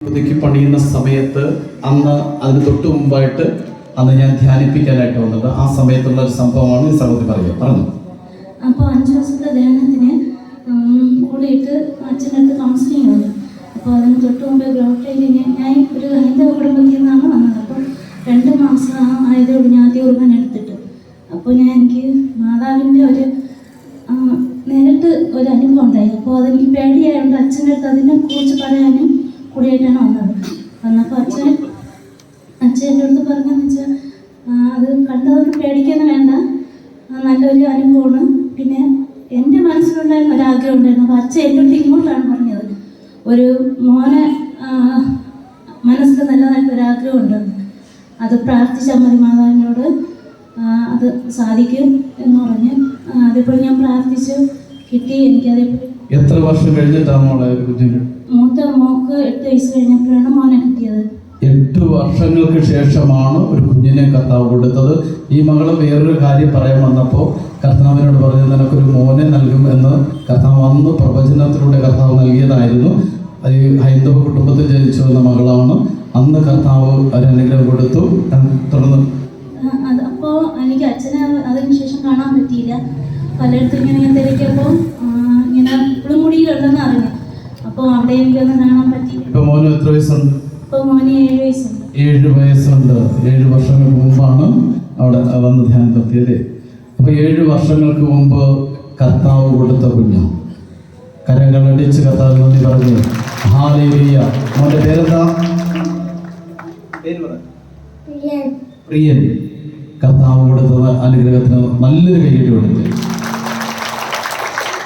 പുതുക്കി പണിയുന്ന സമയത്ത് അന്ന് അതിന് തൊട്ട് മുമ്പായിട്ട് അന്ന് ഞാൻ ധ്യാനിപ്പിക്കാനായിട്ട് വന്നത് ആ സമയത്തുള്ള ഒരു സംഭവമാണ് ഈ സമയത്ത് പറയുക. പറഞ്ഞു? അപ്പോൾ അഞ്ചു ദിവസത്തെ ധ്യാനത്തിന് കൂടിയിട്ട് അച്ഛനടുത്ത് കൗൺസിലിംഗ് വന്നു അപ്പോൾ അതിന് തൊട്ട് മുമ്പേ ഗ്രോട്ടയിലിന് ഞാൻ ഒരു ഹൈന്ദവ കുടുംബത്തിൽ നിന്നാണ് വന്നത്. അപ്പോൾ രണ്ട് മാസം ആയതോട് ഞാൻ ആദ്യ കുടുംബം എടുത്തിട്ട്. അപ്പോൾ ഞാൻ എനിക്ക് മാതാവിന്റെ ഒരു നേരിട്ട് ഒരു അനുഭവം ഉണ്ടായി. അപ്പോൾ അതെനിക്ക് പേടിയായതുകൊണ്ട് അച്ഛന്റെ അടുത്ത് അതിനെ കുറിച്ച് പറയാനും കൂടിയായിട്ടാണ് വന്നത് വന്നപ്പോൾ അച്ഛൻ അച്ഛൻ എന്റെ അടുത്ത് പറഞ്ഞതെന്ന് വെച്ചാൽ അത് കണ്ടതൊന്നും പേടിക്കുന്നു വേണ്ട. നല്ലൊരു അനുഭവമാണ്. പിന്നെ എന്റെ മനസ്സിലുണ്ടായിരുന്ന ഒരാഗ്രഹം ഉണ്ടായിരുന്നു. അപ്പോൾ അച്ഛൻ എന്റെ അടുത്ത് ഇങ്ങോട്ടാണ് പറഞ്ഞത്. ഒരു മോനെ മനസ്സിൽ മനസ്സിൽ ഒരാഗ്രഹം ഉണ്ടായിരുന്നു അത് പ്രാർത്ഥിച്ചാൽ മതി മാതാവിനോട് അത് സാധിക്കും എന്ന് പറഞ്ഞ് അതേപോലെ ഞാൻ പ്രാർത്ഥിച്ചു. കിട്ടി എനിക്കതേപോലെ എത്ര വർഷം കഴിഞ്ഞിട്ടാണ് മോളെ മൂത്ത മോക്ക് എട്ട് വയസ്സ് കഴിഞ്ഞപ്പോഴാണ് മോനെ കിട്ടിയത്. വർഷങ്ങൾക്ക് ശേഷമാണ് ഒരു കുഞ്ഞിനെ കർത്താവ് കൊടുത്തത്. ഈ മകൾ വേറൊരു കാര്യം പറയാൻ വന്നപ്പോൾ കർത്താവിനോട് പറഞ്ഞു നിനക്കൊരു മോനെ നൽകും എന്ന് കർത്താവ് അന്ന് പ്രവചനത്തിലൂടെ കർത്താവ് നൽകിയതായിരുന്നു. അത് ഈ ഹൈന്ദവ കുടുംബത്തിൽ ജനിച്ചു വന്ന മകളാണ്. അന്ന് കർത്താവ് ഒരു അനുഗ്രഹം കൊടുത്തു. തുടർന്ന് അപ്പോൾ എനിക്ക് അച്ഛനെ അതിനുശേഷം കാണാൻ പറ്റിയില്ല. പലയിടത്തും ഇങ്ങനെ ഞാൻ തിരക്കിയപ്പോൾ ഇങ്ങനെ പുളിമുടിയിലുണ്ടെന്ന് അറിഞ്ഞു. അപ്പോൾ അവിടെ എനിക്കൊന്ന് കാണാൻ പറ്റി. ഇപ്പൊ മോന് എത്ര വയസ്സുണ്ട്? ഏഴ് വയസ്സുണ്ട്. ഏഴ് വർഷങ്ങൾക്ക് മുമ്പാണ് അവിടെ വന്ന് ധ്യാനം നടത്തിയത് അപ്പൊ ഏഴ് വർഷങ്ങൾക്ക് മുമ്പ് കർത്താവ് കൊടുത്ത കുഞ്ഞ് കരങ്ങളടിച്ച് കർത്താവ് നന്ദി പറഞ്ഞു. ഹാലേലിയ. മോന്റെ പേരെന്താ? പേര് പ്രിയൻ. കർത്താവ് കൊടുത്തത് അനുഗ്രഹത്തിന് നല്ലൊരു കൈയ്യടി കൊടുത്ത്.